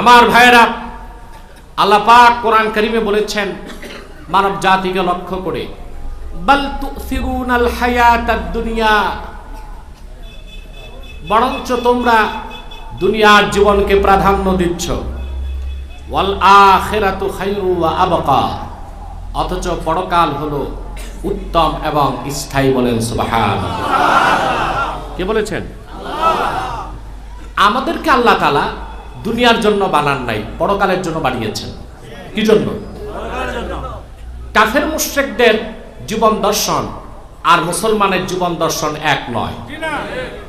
আমার ভাইয়েরা, আল্লাহ পাক কোরআন করিমে বলেছেন, মানব জাতিকে লক্ষ্য করে দুনিয়া, বরঞ্চ তোমরা দুনিয়ার জীবনকে প্রাধান্য দিচ্ছ। অথচ পরকাল হলো উত্তম এবং স্থায়ী বলেন কে বলেছেন? আমাদেরকে আল্লাহ তালা দুনিয়ার জন্য বানান নাই পরকালের জন্য বানিয়েছেন। কি জন্য কাফের মুশ্রেকদের জীবন দর্শন আর মুসলমানের জীবন দর্শন এক নয়।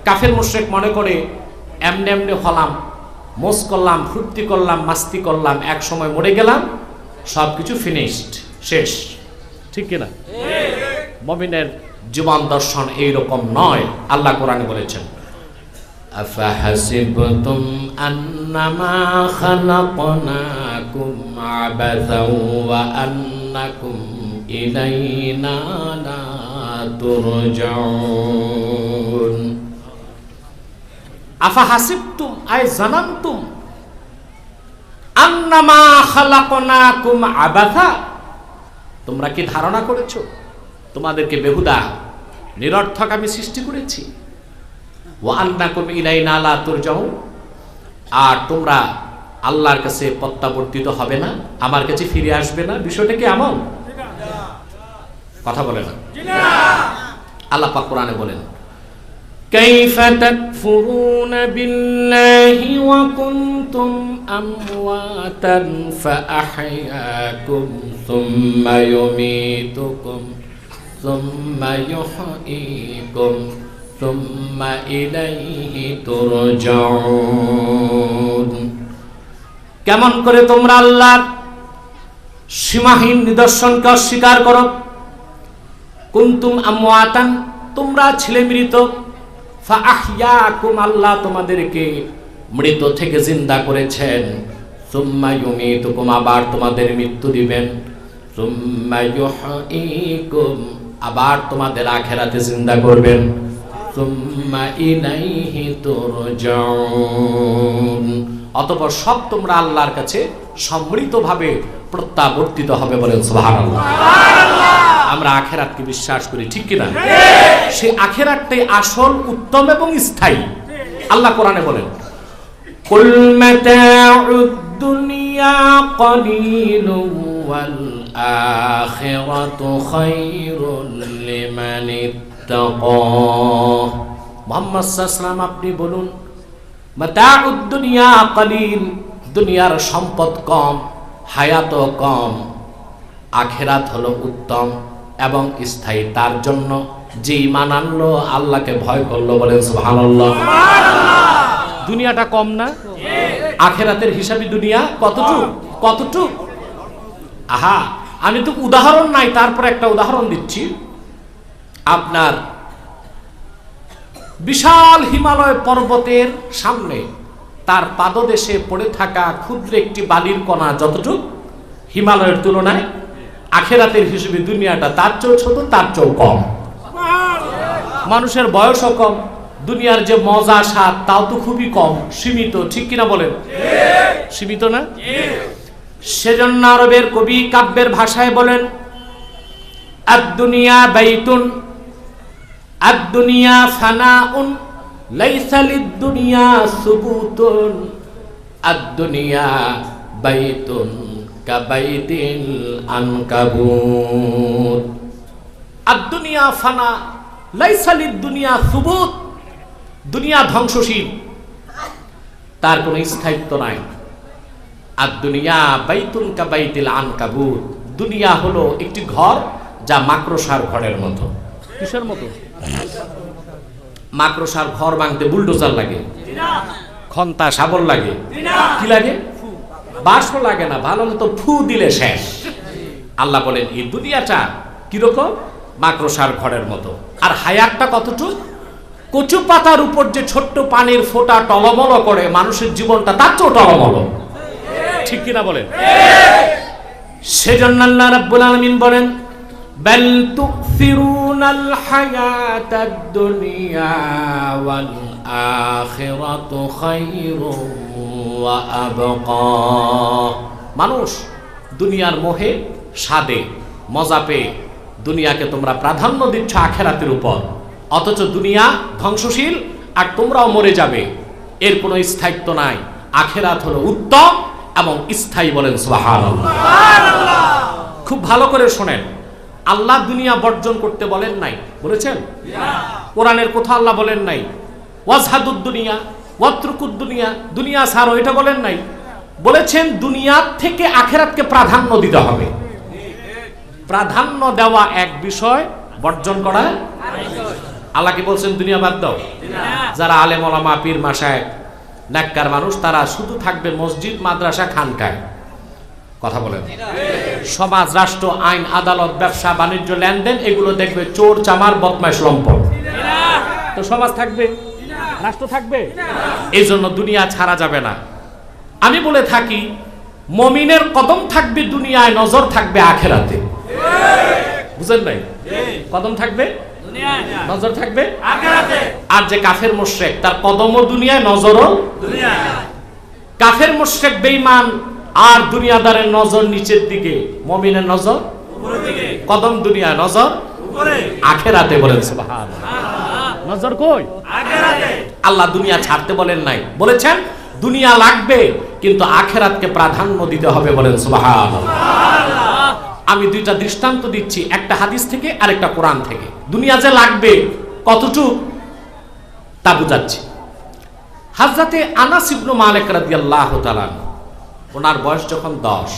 কাফের মুশ্রেক মনে করে এমনি এমনি হলাম মোস করলাম ফুর্তি করলাম মাস্তি করলাম এক সময় মরে গেলাম সব কিছু ফিনিশড শেষ। ঠিক কিনা? মমিনের জীবন দর্শন এইরকম নয় আল্লাহ কোরআনে বলেছেন। أفحسبتم أنما خلقناكم عبثا وأنكم إلينا لا ترجعون أفحسبتم أي ظننتم أنما خلقناكم عبثا তোমরা কি ধারণা করেছো তোমাদেরকে বেহুদা নিরর্থক আমি সৃষ্টি করেছি ওয়ান্নাকুম ইলাইনা লা তুরজাউন আর তোমরা আল্লাহর কাছে প্রত্যাবর্তিত হবে না আমার কাছে ফিরে আসবে না বিষয়টা কি এমন কথা বলে না আল্লাহ পাক কোরআনে বলেন كيف تكفرون بالله وكنتم أمواتا فأحياكم ثم يميتكم ثم يحييكم ثم إليه ترجعون কেমন করে তোমরা আল্লাহর সীমাহীন নিদর্শনকে অস্বীকার করো কুন্তুম আমওয়াতান তোমরা ছিলে মৃত ফাআহইয়াকুম আল্লাহ তোমাদেরকে মৃত থেকে জিন্দা করেছেন সুম্মা ইউমিতুকুম আবার তোমাদের মৃত্যু দিবেন সুম্মা ইউহয়িকুম আবার তোমাদের আখেরাতে জিন্দা করবেন অতঃপর সব তোমরা আল্লাহর কাছে সম্মিলিতভাবে প্রত্যাবর্তিত হবে বলেন সুবহানাল্লাহ। আমরা আখেরাতকে বিশ্বাস করি ঠিক কিনা? সে আখেরাতটাই আসল উত্তম এবং স্থায়ী। আল্লাহ কোরআনে বলেন কুল মাতাউদ দুনিয়া কলিলুম ওয়াল আখিরাতু খায়রুল লিমান ইত্তাকা মুহাম্মদ আপনি বলুন দুনিয়া কলিল দুনিয়ার সম্পদ কম হায়াত কম আখেরাত হলো উত্তম এবং স্থায়ী। তার জন্য যে ইমান আনলো আল্লাহকে ভয় করল বলেন সুবহানাল্লাহ। দুনিয়াটা কম না? আখেরাতের হিসাবে দুনিয়া। কতটুক? কতটুক? আহা আমি তো উদাহরণ নাই তারপর একটা উদাহরণ দিচ্ছি। আপনার বিশাল হিমালয় পর্বতের সামনে তার পাদদেশে পড়ে থাকা ক্ষুদ্র একটি বালির কণা যতটুক হিমালয়ের তুলনায় আখেরাতের হিসেবে দুনিয়াটা তার চেয়েও ছোট, তার চেয়েও কম। মানুষের বয়সও কম, দুনিয়ার যে মজা স্বাদ তাও তো খুবই কম। সীমিত, ঠিক কিনা বলেন? সীমিত না? সেজন্য আরবের কবি কাব্যের ভাষায় বলেন আর দুনিয়া বাইতুন দুনিয়া লিদ দুনিয়া দুনিয়া ফানা সুবুত। দুনিয়া ধ্বংসশীল। তার কোনো স্থায়িত্ব নাই। আদ-দুনিয়া বাইতুন কাবাইতিল আনকাবুত। দুনিয়া হলো একটি ঘর যা মাকড়সার ঘরের মতো। কিসের মতো? মাকড়সার ঘর ভাঙতে বুলডোজার লাগে। খন্তা শাবল লাগে। কি লাগে? বাসও লাগে না ভালো মতো ফু দিলে শেষ। আল্লাহ বলেন এই দুনিয়াটা কীরকম? মাকড়সার ঘরের মতো। আর হায়াতটা কতটুক? কচু পাতার উপর যে ছোট্ট পানির ফোঁটা টলমল করে মানুষের জীবনটা তার চেয়েও টলমল। ঠিক কিনা বলেন? সেজন্য আল্লাহ রাব্বুল আলামিন বলেন بل تؤثرون الحياة الدنيا والآخرة خير وأبقى মানুষ দুনিয়ার মোহে স্বাদে মজা পেয়ে দুনিয়াকে তোমরা প্রাধান্য দিচ্ছ আখেরাতের উপর অথচ দুনিয়া ধ্বংসশীল আর তোমরাও মরে যাবে এর কোনো স্থায়িত্ব নাই আখেরাত হলো উত্তম এবং স্থায়ী বলেন সুবহানাল্লাহ খুব ভালো করে শোনেন আল্লাহ দুনিয়া বর্জন করতে বলেন নাই। বলেছেন? কোরআনের কোথাও আল্লাহ বলেন নাই। ওয়াজহাদুদ দুনিয়া, ওয়াত্রুকুদ দুনিয়া দুনিয়া সারো এটা বলেন নাই। বলেছেন, দুনিয়ার থেকে আখেরাতকে প্রাধান্য দিতে হবে। প্রাধান্য দেওয়া এক বিষয়, বর্জন করা আল্লাহ কি বলছেন, দুনিয়া বাদ দাও। যারা আলেম, ওলামা, পীর মাসায় নাক্কার মানুষ, তারা শুধু থাকবে মসজিদ, মাদ্রাসা, খানকায়। কথা বলেন। সমাজ রাষ্ট্র আইন আদালত ব্যবসা বাণিজ্য লেনদেন এগুলো দেখবে চোর চামার বদমাইশ লম্পট। তো সমাজ থাকবে? রাষ্ট্র থাকবে? এই জন্য দুনিয়া ছাড়া যাবে না। আমি বলে থাকি মমিনের কদম থাকবে দুনিয়ায় নজর থাকবে আখেরাতে। বুঝেন নাই? কদম থাকবে? নজর থাকবে? আর যে কাফের মোশরেক তার কদমও দুনিয়ায় নজরও কাফের মোশরেক বেঈমান আর দুনিয়াদারের নজর নিচের দিকে মমিনের নজর কদম দুনিয়ায় নজর আখেরাতে বলেন সুবহানাল্লাহ। নজর কই? আল্লাহ দুনিয়া ছাড়তে বলেন নাই। বলেছেন দুনিয়া লাগবে কিন্তু আখেরাতকে প্রাধান্য দিতে হবে বলেন সুবহানাল্লাহ। আমি দুইটা দৃষ্টান্ত দিচ্ছি একটা হাদিস থেকে আর একটা কোরআন থেকে। দুনিয়া যে লাগবে কতটুক? তা বুঝাচ্ছি। হাজরাতে আনাস ইবনু মালিক রাদিয়াল্লাহু তাআলা ওনার বয়স যখন দশ,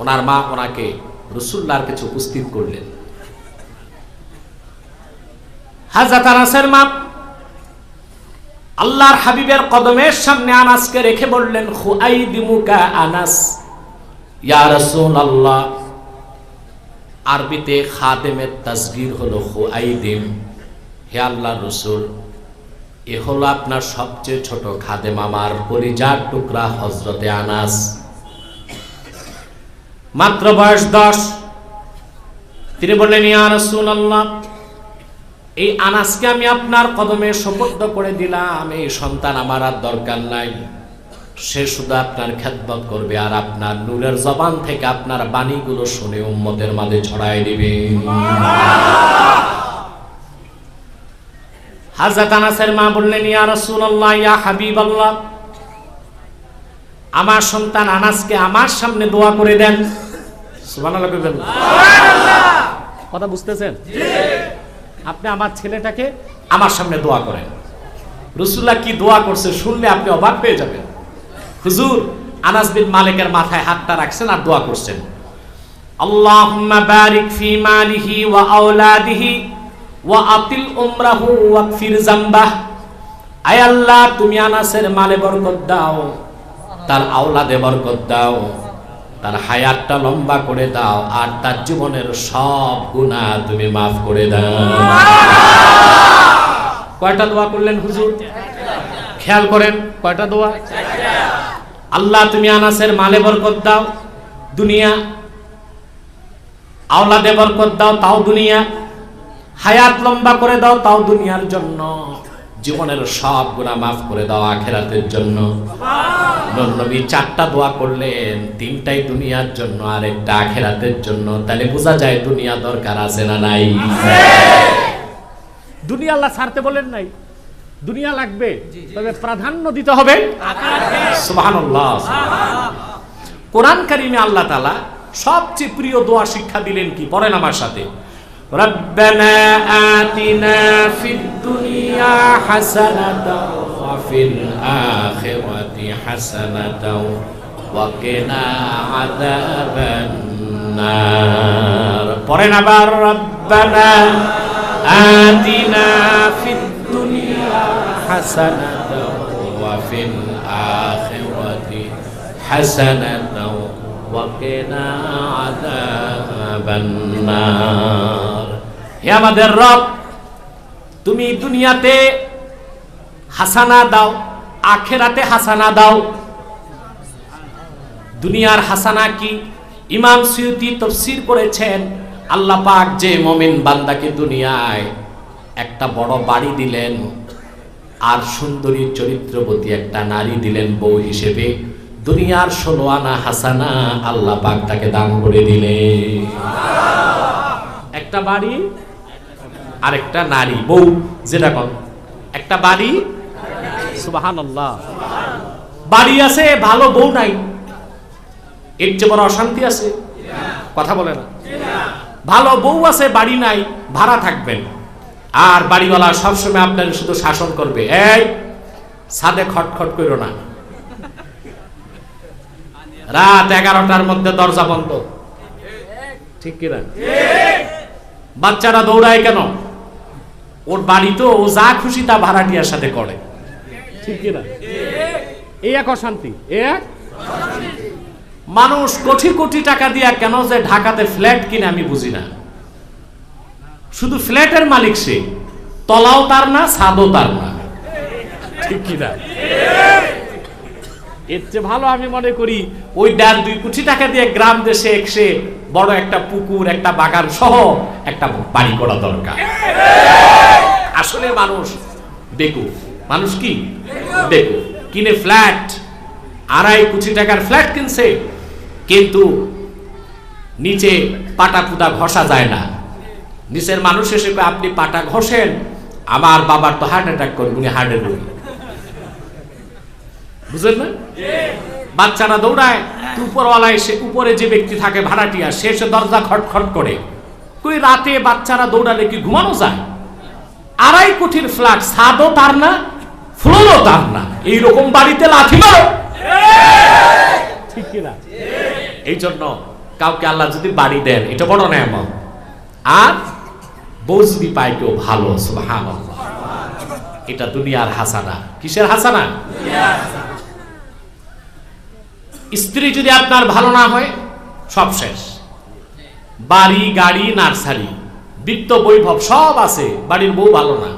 ওনার মা ওনাকে রসুল্লাহর কাছে উপস্থিত করলেন। মা আল্লাহর হাবিবের কদমের সামনে আনাসকে রেখে বললেন খুআই দিমুকা আনাস, ইয়া রাসূলুল্লাহ। আরবিতে খাদেমের তাসগীর হলো, খুআইদিম, হে আল্লাহ রসুল। এ হলো আপনার সবচেয়ে ছোট খাদেম আমার পরিজার টুকরা হজরতে আনাস। মাত্র বয়স দশ। তিনি বললেন, ইয়া রাসূলুল্লাহ, এই আনাসকে আমি আপনার কদমে সুপর্দ করে দিলাম। এই সন্তান আমার আর দরকার নাই। সে শুধু আপনার খেদমত করবে আর আপনার নূরের জবান থেকে আপনার বাণীগুলো শুনে উম্মতের মাঝে ছড়াই দিবে। হাজরত আনাসের মা বললেন ইয়া রাসূলুল্লাহ ইয়া হাবিবাল্লাহ আমার সন্তান আনাসকে আমার সামনে দোয়া করে দেন। সুবহানাল্লাহ কথা বুঝতেছেন? আপনি আমার ছেলেটাকে আমার সামনে দোয়া করেন। রসুল্লাহ কি দোয়া করছে শুনলে আপনি অবাক পেয়ে যাবেন। হুজুর আনাস বিন মালিকের মাথায় হাতটা রাখছেন আর দোয়া করছেন। আল্লাহুম্মা বারিক ফি মালিহি ওয়া আওলাদিহি ওয়া আতিল উমরাহু জামবাহ। আয় আল্লাহ, তুমি দাও, তার দাও, তার হায়াতটা লম্বা করে দাও, আর তার জীবনের সব তুমি মাফ করে দাও। কয়টা করলেন খেয়াল করেন, কয়টা দোয়া? আল্লাহ, তুমি আনাসের মালে বরকত দাও, দুনিয়া। আওলাদে বরকত দাও, তাও দুনিয়া। হায়াত লম্বা করে দাও, তাও দুনিয়ার জন্য। জীবনের সব গুণা মাফ করে দাও আখেরাতের জন্য। নবী চারটা দোয়া করলেন, তিনটাই দুনিয়ার জন্য আর একটা আখেরাতের জন্য। তাহলে বোঝা যায় দুনিয়া দরকার আছে না নাই। দুনিয়া আল্লাহ ছাড়তে বলেন নাই। দুনিয়া লাগবে, তবে প্রাধান্য দিতে হবে। সুবহানাল্লাহ। কোরআন কারিমে আল্লাহ তাআলা সবচেয়ে প্রিয় দোয়া শিক্ষা দিলেন কি? পড়েন আমার সাথে। ربنا آتنا في الدنيا حسنة وفي الآخرة حسنة وقنا عذاب النار পড়েন আবার ربنا آتنا في الدنيا حسنة وفي الآخرة حسنة وقنا عذاب النار হে আমাদের রব, তুমি দুনিয়াতে হাসানা দাও, আখেরাতে হাসানা দাও। দুনিয়ার হাসানা কি? ইমাম সুয়ুতি তফসির করেছেন, আল্লাহ পাক যে মমিন বান্দাকে দুনিয়ায় একটা বড় বাড়ি দিলেন, আর সুন্দরী চরিত্রবতী একটা নারী দিলেন বউ হিসেবে, দুনিয়ার ষোলো আনা হাসানা আল্লাহ পাক তাকে দান করে দিলে একটা বাড়ি আর একটা নারী বউ যেটা কন? একটা বাড়ি? সুবাহান বাড়ি আছে ভালো বউ নাই। এর চেয়ে বড় অশান্তি আছে। কথা বলে না। ভালো বউ আছে বাড়ি নাই ভাড়া থাকবেন আর বাড়িওয়ালা সবসময় আপনার শুধু শাসন করবে। এই ছাদে খটখট করো না। রাত এগারোটার মধ্যে দরজা বন্ধ। ঠিক কিনা? বাচ্চারা দৌড়ায় কেন? ওর বাড়ি তো ও যা খুশি তা ভাড়াটিয়ার সাথে করে। ঠিক কিনা? এই এক অশান্তি এক? মানুষ কোটি কোটি টাকা দিয়া কেন যে ঢাকাতে ফ্ল্যাট কিনে আমি বুঝি না। শুধু ফ্ল্যাটের মালিক সে তলাও তার না ছাদও তার না। ঠিক কিনা? এর চেয়ে ভালো আমি মনে করি ওই দেড় দুই কোটি টাকা দিয়ে গ্রাম দেশে একসে বড় একটা পুকুর একটা বাগান সহ একটা বাড়ি করা দরকার। আসলে মানুষ দেখু মানুষ কি? দেখু কিনে ফ্ল্যাট, আড়াই কোটি টাকার ফ্ল্যাট কিনছে, কিন্তু নিচে পাটা পুটা ঘষা যায় না। নিচের মানুষ হিসেবে আপনি পাটা ঘষেন, আমার বাবার তো হার্ট অ্যাটাক করবে উনি হার্টের রোগী। বুঝলেন না? বাচ্চারা দৌড়ায় তো উপরওয়ালা এসে উপরে যে ব্যক্তি থাকে ভাড়াটিয়া, সে এসে দরজা খটখট করে। কই, রাতে বাচ্চারা দৌড়ালে কি ঘুমানো যায়? আড়াই কোটির ফ্ল্যাট ছাদও তার না ফ্লোরও তার না। এইরকম বাড়িতে লাথি মারো ঠিক এই জন্য কাউকে আল্লাহ যদি বাড়ি দেন, এটা বড় নেয়ামত। আর বউ যদি পায় কেউ ভালো এটা দুনিয়ার হাসানা। কিসের হাসানা? স্ত্রী যদি আপনার ভালো না হয়, সব শেষ। বাড়ি, গাড়ি, নার্সারি। বৃত্ত বৈভব সব আছে, বাড়ির বউ ভালো না।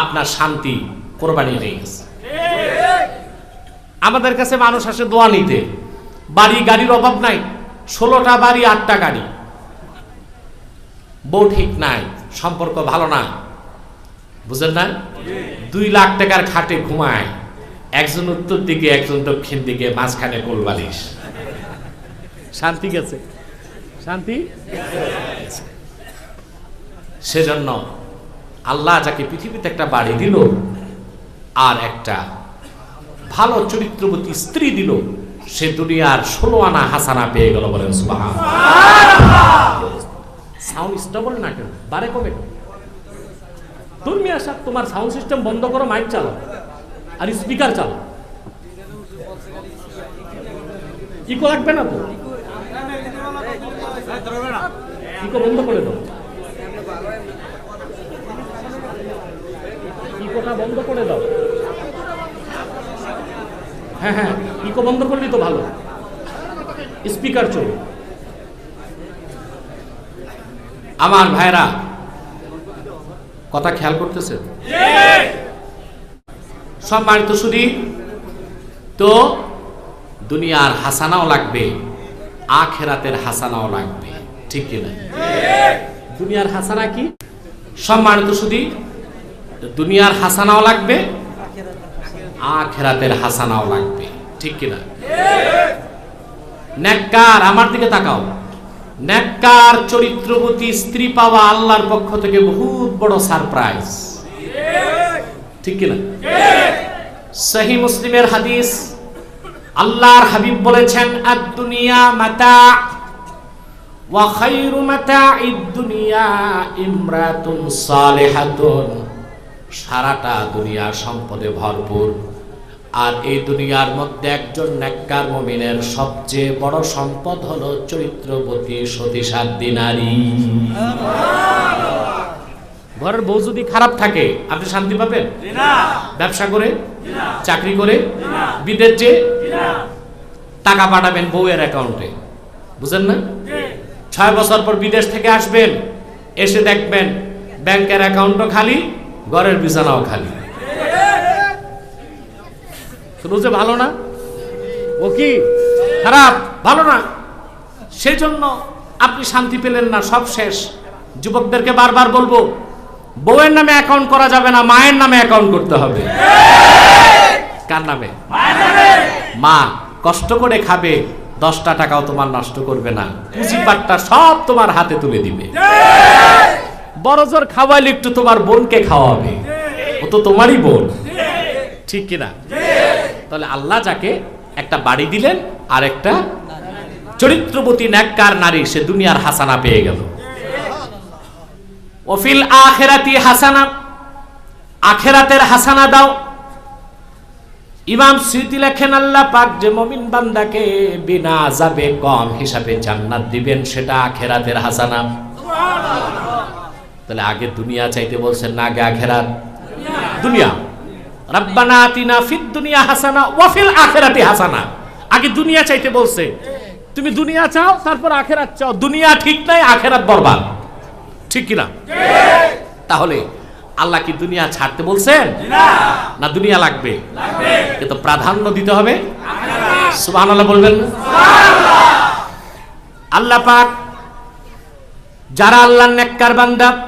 আপনার শান্তি কোরবানি হয়ে গেছে। আমাদের কাছে মানুষ আসে দোয়া নিতে। বাড়ি গাড়ির অভাব নাই, ষোলোটা বাড়ি, আটটা গাড়ি। বউ ঠিক নাই, সম্পর্ক ভালো না। বুঝেন না? দুই লাখ টাকার খাটে ঘুমায়, একজন উত্তর দিকে, একজন দক্ষিণ দিকে, মাঝখানে কোলবালিশ শান্তি গেছে? শান্তি? সেজন্য আল্লাহ যাকে পৃথিবীতে একটা বাড়ি দিল আর একটা ভালো চরিত্রবতী স্ত্রী দিল, সে দুনিয়ার ষোলো আনা হাসানা পেয়ে গেল বলেন সাউন্ড না কেন? বারে কমে তুমি আসা তোমার সাউন্ড সিস্টেম বন্ধ করো মাইক চালাও আর স্পিকার চালাও। ইকো লাগবে না তো? ইকো বন্ধ করে দাও। ইকোটা বন্ধ করে দাও। হ্যাঁ হ্যাঁ ইকো বন্ধ তো ভালো। স্পিকার আমার ভাইরা, কথা খেয়াল করতেছেন? সম্মানিত শুধু তো দুনিয়ার হাসানাও লাগবে, আখেরাতের হাসানাও লাগবে, ঠিক কিনা? দুনিয়ার হাসানা কি? সম্মানিত শুধু দুনিয়ার হাসানাও লাগবে, আখেরাতের হাসানাও লাগবে। ঠিক কিনা? নেককার, আমার দিকে তাকাও। নেককার, চরিত্রবতী, স্ত্রী পাওয়া আল্লাহর পক্ষ থেকে বহুত বড় সারপ্রাইজ। ঠিক কিনা? সহি মুসলিমের হাদিস, আল্লাহর হাবিব বলেছেন আদ দুনিয়া মাতা, ওয়া খায়রু মাতা'id দুনিয়া ইমরাতুন সালিহাতুন। সারাটা দুনিয়া সম্পদে ভরপুর। আর এই দুনিয়ার মধ্যে একজন নেককার মমিনের সবচেয়ে বড় সম্পদ হলো চরিত্রবতী সতীসাধ্যী নারী ঘরের বউ যদি খারাপ থাকে, আপনি শান্তি পাবেন? ব্যবসা করে? চাকরি করে? বিদেশ টাকা পাঠাবেন বউয়ের অ্যাকাউন্টে। বুঝেন না? ছয় বছর পর বিদেশ থেকে আসবেন, এসে দেখবেন ব্যাংকের অ্যাকাউন্টও খালি ঘরের বিছানাও খালি। রোজে ভালো না? ও কি? খারাপ? ভালো না? সেই জন্য আপনি শান্তি পেলেন না, সব শেষ। যুবকদেরকে বারবার বলব, বউয়ের নামে অ্যাকাউন্ট করা যাবে না, মায়ের নামে অ্যাকাউন্ট করতে হবে। কার নামে? মা, কষ্ট করে খাবে, দশটা টাকাও তোমার নষ্ট করবে না। পুঁজিপাটটা সব তোমার হাতে তুলে দিবে। বড় জোর খাওয়াইলে একটু তোমার বোনকে খাওয়াবে। ও তো তোমারই বোন। ঠিক কিনা? তাহলে আল্লাহ যাকে একটা বাড়ি দিলেন আর একটা চরিত্রবতী ন্যাক্কার নারী, সে দুনিয়ার হাসানা পেয়ে গেল। ওফিল আখেরাতি হাসানা, আখেরাতের হাসানা দাও। ইমাম স্মৃতি লেখেন, আল্লাহ পাক যে মমিন বান্দাকে বিনা যাবে কম হিসাবে জান্নাত দিবেন, সেটা আখেরাতের হাসানা। তাহলে আগে দুনিয়া চাইতে বলছেন না আগে আখেরাত? দুনিয়া। রাব্বানা আতিনা ফিদ দুনিয়া হাসানা ওয়া ফিল আখিরাতি হাসানা। আগে দুনিয়া চাইতে বলছে। তুমি দুনিয়া চাও তারপর আখেরাত চাও। দুনিয়া ঠিক নাই আখেরাত বরবাদ। ঠিক কি না তাহলে আল্লাহ কি দুনিয়া ছাড়তে বলছেন? না। দুনিয়া লাগবে? কিন্তু প্রাধান্য দিতে হবে। সুবহানাল্লাহ বলবেন? আল্লাহ পাক যারা আল্লাহর নেককার বান্দা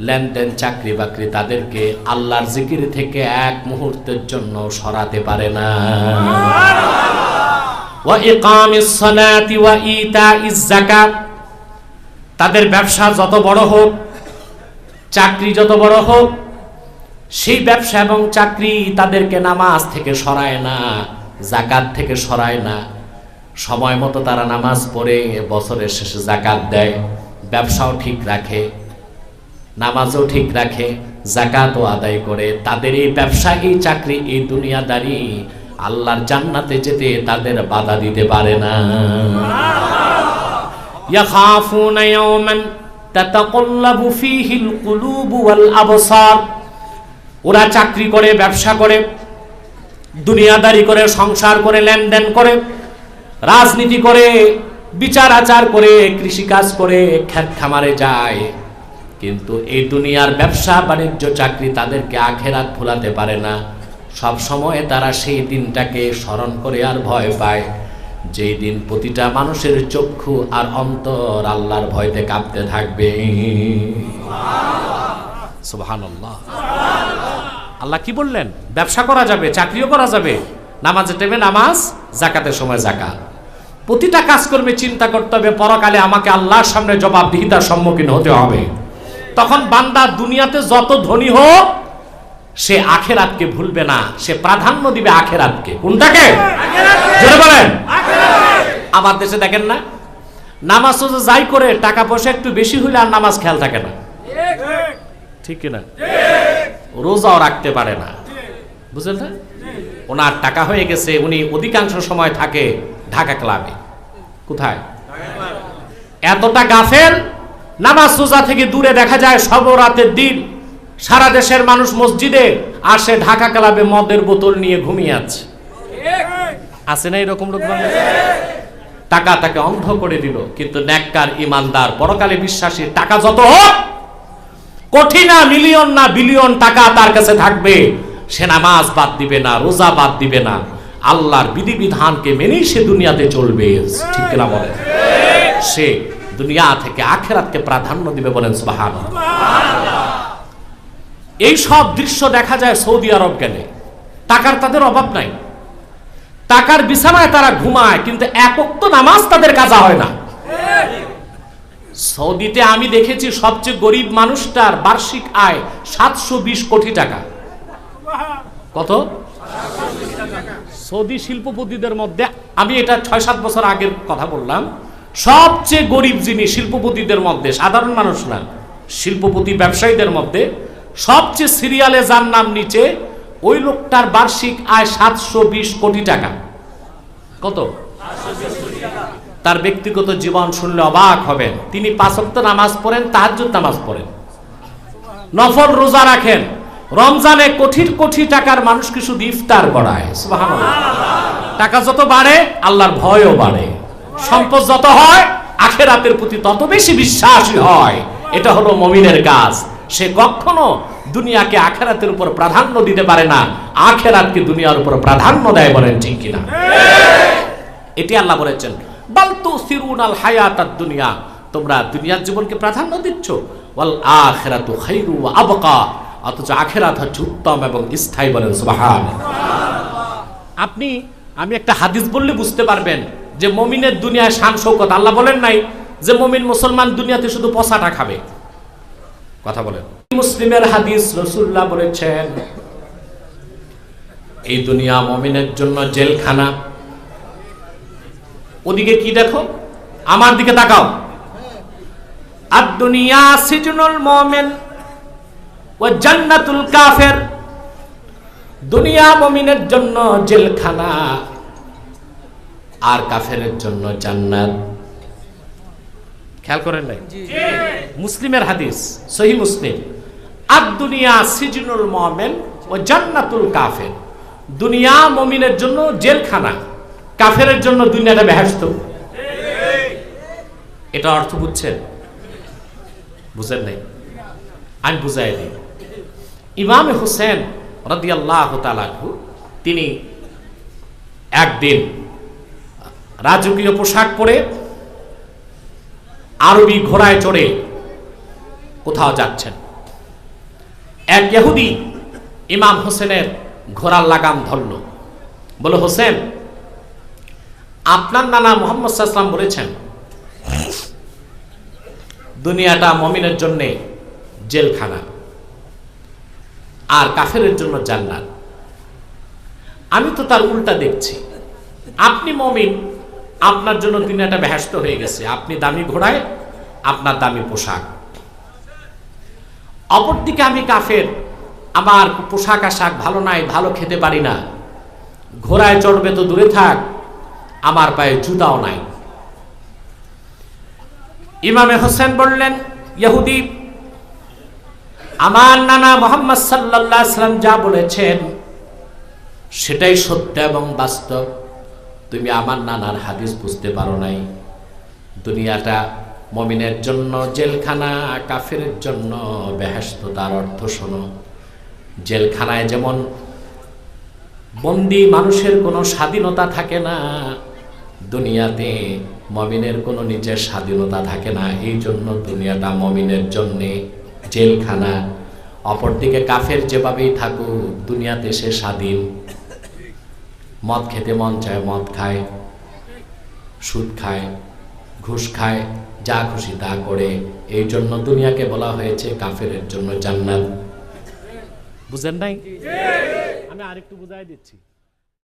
লেনদেন চাকরি বাকরি তাদেরকে আল্লাহর জিকির থেকে এক মুহূর্তের জন্য সরাতে পারে না। তাদের ব্যবসা যত বড় হোক চাকরি যত বড় হোক সেই ব্যবসা এবং চাকরি তাদেরকে নামাজ থেকে সরায় না জাকাত থেকে সরায় না। সময় মতো তারা নামাজ পড়ে বছরের শেষে জাকাত দেয় ব্যবসাও ঠিক রাখে। নামাজও ঠিক রাখে জাকাতও আদায় করে। তাদের এই ব্যবসা চাকরি এই দুনিয়াদারি। আল্লাহর জান্নাতে যেতে তাদের বাধা দিতে পারে না। ওয়াল ওরা চাকরি করে, ব্যবসা করে, দুনিয়াদারি করে, সংসার করে, লেনদেন করে, রাজনীতি করে, বিচার আচার করে, কৃষিকাজ করে খেত খামারে যায়। কিন্তু এই দুনিয়ার ব্যবসা, বাণিজ্য, চাকরি তাদেরকে আখেরাত ভুলাতে পারে না। সব সময় তারা সেই দিনটাকে স্মরণ করে আর ভয় পায়। যেই দিন প্রতিটা মানুষের চক্ষু আর অন্তর আল্লাহর ভয়তে কাঁপতে থাকবে। আল্লাহ কি বললেন? ব্যবসা করা যাবে, চাকরিও করা যাবে। নামাজের টাইমে নামাজ জাকাতের সময় জাকাত প্রতিটা কাজ করবে চিন্তা করতে হবে, পরকালে আমাকে আল্লাহর সামনে জবাবদিহিতার সম্মুখীন হতে হবে। তখন বান্দা দুনিয়াতে যত ধনী হোক, সে আখেরাতকে ভুলবে না, সে প্রাধান্য দিবে আখেরাতকে। কোনটাকে? বলেন। আমার দেশে দেখেন না, নামাজ যাই করে টাকা পয়সা একটু বেশি হইলে আর নামাজ খেয়াল থাকে না। ঠিক কিনা? রোজাও রাখতে পারে না। বুঝলেন না? ওনার টাকা হয়ে গেছে, উনি অধিকাংশ সময় থাকে ঢাকা ক্লাবে। কোথায়? এতটা গাফেল নামাজ সোজা থেকে দূরে দেখা যায় সব রাতের দিন। সারা দেশের মানুষ মসজিদে আসে, ঢাকা ক্লাবে মদের বোতল নিয়ে ঘুমিয়ে আছে। আছে না এরকম লোক টাকা তাকে অন্ধ করে দিল, কিন্তু ন্যাক্কার, ইমানদার, পরকালে বিশ্বাসী, টাকা যত হোক কোটি না মিলিয়ন না বিলিয়ন টাকা তার কাছে থাকবে। সে নামাজ বাদ দিবে না, রোজা বাদ দিবে না। আল্লাহর বিধিবিধানকে মেনেই সে দুনিয়াতে চলবে। ঠিক না বলে সে দুনিয়া থেকে আখেরাতকে প্রাধান্য দিবে বলেন সুবাহান এই সব দৃশ্য দেখা যায় সৌদি আরব গেলে। টাকার তাদের অভাব নাই। টাকার বিছানায় তারা ঘুমায়, কিন্তু একক তো নামাজ তাদের কাজা হয় না। সৌদিতে আমি দেখেছি সবচেয়ে গরিব মানুষটার বার্ষিক আয় সাতশো বিশ কোটি টাকা। কত? সৌদি শিল্পপতিদের মধ্যে আমি এটা ছয় সাত বছর আগের কথা বললাম। সবচেয়ে গরিব যিনি শিল্পপতিদের মধ্যে, সাধারণ মানুষ না, শিল্পপতি ব্যবসায়ীদের মধ্যে সবচেয়ে সিরিয়ালে যার নাম নিচে, ওই লোকটার বার্ষিক আয় সাতশো বিশ কোটি টাকা। কত? তার ব্যক্তিগত জীবন শুনলে অবাক হবেন। তিনি পাঁচক্ত নামাজ পড়েন, তাহাজ্জুদ নামাজ পড়েন। নফল রোজা রাখেন। রমজানে কোটি কোটি টাকার মানুষকে শুধু ইফতার করায়। টাকা যত বাড়ে, আল্লাহর ভয়ও বাড়ে। সম্পদ যত হয়, আখেরাতের প্রতি তত বেশি বিশ্বাসী হয়। এটা হলো মমিনের কাজ। সে কখনো দুনিয়াকে আখেরাতের উপর প্রাধান্য দিতে পারে না, আখেরাতকে দুনিয়ার উপর প্রাধান্য দেয় বলেন ঠিক কিনা। এটি আল্লাহ বলেছেন বালতু সিরুন আল হায়াত দুনিয়া তোমরা দুনিয়ার জীবনকে প্রাধান্য দিচ্ছ, ওয়াল আখিরাতু খাইরু আবকা। অথচ আখেরাত হচ্ছে উত্তম এবং স্থায়ী বলেন সুবহান আপনি, আমি একটা হাদিস বললে বুঝতে পারবেন যে মমিনের দুনিয়ায় শান শৌকত আল্লাহ বলেন নাই যে মমিন মুসলমান দুনিয়াতে শুধু পসাটা খাবে। কথা বলেন। মুসলিমের হাদিস রসুল্লাহ বলেছেন, এই দুনিয়া মমিনের জন্য জেলখানা। ওদিকে কি দেখো? আমার দিকে তাকাও। আর দুনিয়া সিজনুল মুমিন ও জান্নাতুল কাফের। দুনিয়া মমিনের জন্য জেলখানা। আর কাফের জন্য জান্নাত। খেয়াল করেন নাই? মুসলিমের হাদিস সহি মুসলিম। আর দুনিয়া সিজনুল মুমিন ও জান্নাতুল কাফের। দুনিয়া মমিনের জন্য জেলখানা কাফেরের জন্য দুনিয়াটা বেহেস্ত এটা অর্থ বুঝছেন? বুঝেন নাই? আমি বুঝাই দিই। ইমাম হুসেন রদিয়াল্লাহ তালাহু তিনি একদিন রাজকীয় পোশাক পরে আরবি ঘোড়ায় চড়ে কোথাও যাচ্ছেন। এক ইহুদি ইমাম হোসেনের ঘোড়ার লাগাম ধরল। বলে, হোসেন, আপনার নানা মোহাম্মদ সাল্লাম বলেছেন, দুনিয়াটা মমিনের জন্য জেলখানা আর কাফেরের জন্য জান্নাত। আমি তো তার উল্টা দেখছি। আপনি মমিন আপনার জন্য দুনিয়াটা ব্যস্ত হয়ে গেছে। আপনি দামি ঘোড়ায়, আপনার দামি পোশাক। অপরদিকে আমি কাফের। আমার পোশাক আশাক ভালো নাই, ভালো খেতে পারি না। ঘোড়ায় চড়বে তো দূরে থাক, আমার পায়ে জুতাও নাই। ইমামে হোসেন বললেন, ইহুদি, আমার নানা মোহাম্মদ সাল্লাম যা বলেছেন, সেটাই সত্য এবং বাস্তব। তুমি আমার নানার হাদিস বুঝতে পারো নাই। দুনিয়াটা মমিনের জন্য, জেলখানা কাফের জন্য বেহেস্ত তার অর্থ শোনো। জেলখানায় যেমন বন্দি মানুষের কোনো স্বাধীনতা থাকে না, দুনিয়াতে মমিনের কোনো নিজের স্বাধীনতা থাকে না। এই জন্য দুনিয়াটা মমিনের জন্যে জেলখানা। অপরদিকে কাফের যেভাবেই থাকুক, দুনিয়াতে সে স্বাধীন। মদ খেতে মন চায় মদ খায় সুদ খায় ঘুষ খায় যা খুশি তা করে। এই জন্য দুনিয়াকে বলা হয়েছে কাফেরের জন্য জান্নাত। বুঝেন নাই? আমি আরেকটু বুঝাই দিচ্ছি।